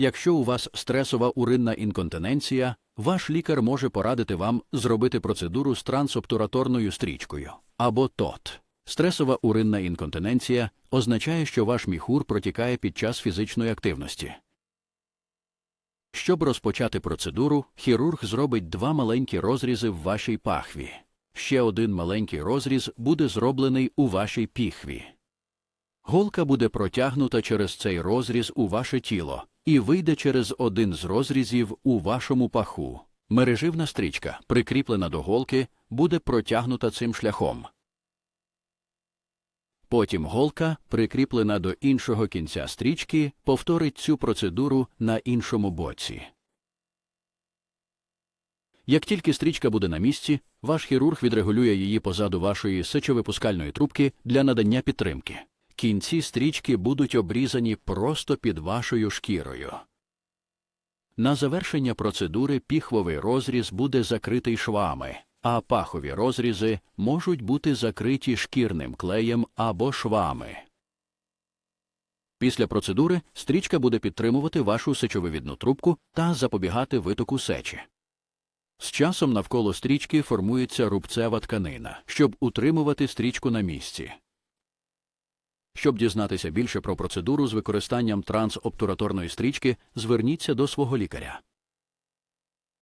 Якщо у вас стресова уринна інконтиненція, ваш лікар може порадити вам зробити процедуру з трансобтураторною стрічкою або ТОТ. Стресова уринна інконтиненція означає, що ваш міхур протікає під час фізичної активності. Щоб розпочати процедуру, хірург зробить два маленькі розрізи в вашій пахві. Ще один маленький розріз буде зроблений у вашій піхві. Голка буде протягнута через цей розріз у ваше тіло і вийде через один з розрізів у вашому паху. Мереживна стрічка, прикріплена до голки, буде протягнута цим шляхом. Потім голка, прикріплена до іншого кінця стрічки, повторить цю процедуру на іншому боці. Як тільки стрічка буде на місці, ваш хірург відрегулює її позаду вашої сечовипускальної трубки для надання підтримки. Кінці стрічки будуть обрізані просто під вашою шкірою. На завершення процедури піхвовий розріз буде закритий швами, а пахові розрізи можуть бути закриті шкірним клеєм або швами. Після процедури стрічка буде підтримувати вашу сечовивідну трубку та запобігати витоку сечі. З часом навколо стрічки формується рубцева тканина, щоб утримувати стрічку на місці. Щоб дізнатися більше про процедуру з використанням трансобтураторної стрічки, зверніться до свого лікаря.